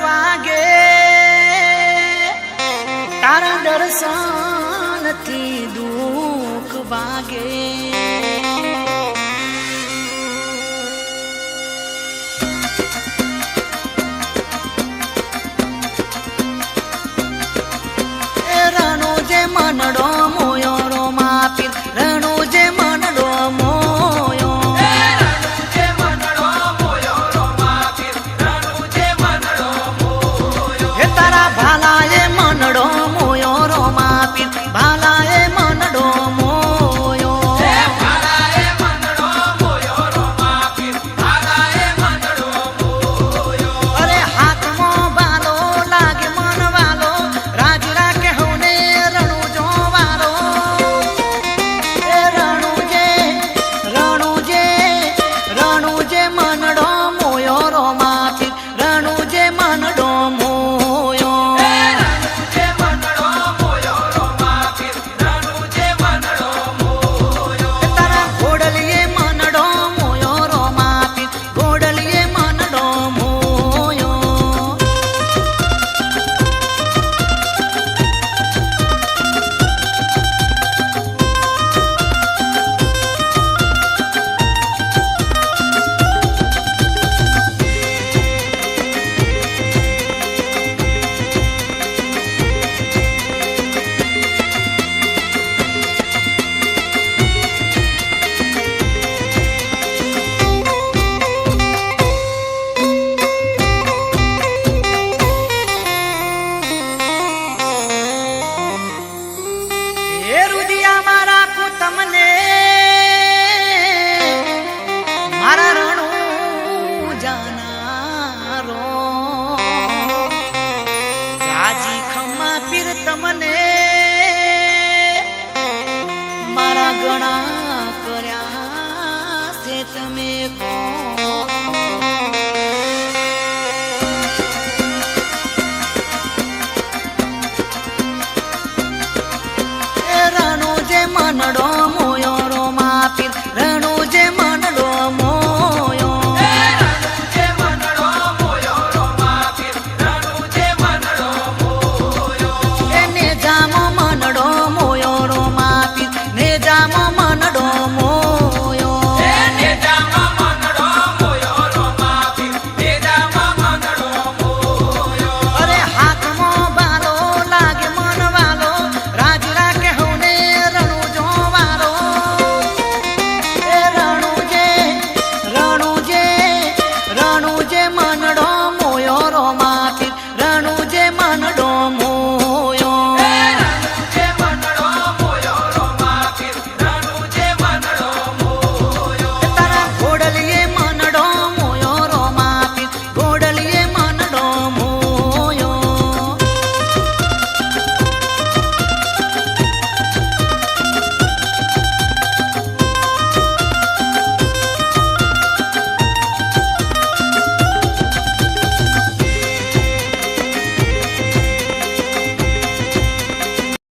વાગે. તારા દર્શનથી દુઃખ વાગે. મનડો તમને મારા ગણા કર્યા છે તમે રાનો જે மன்னடோ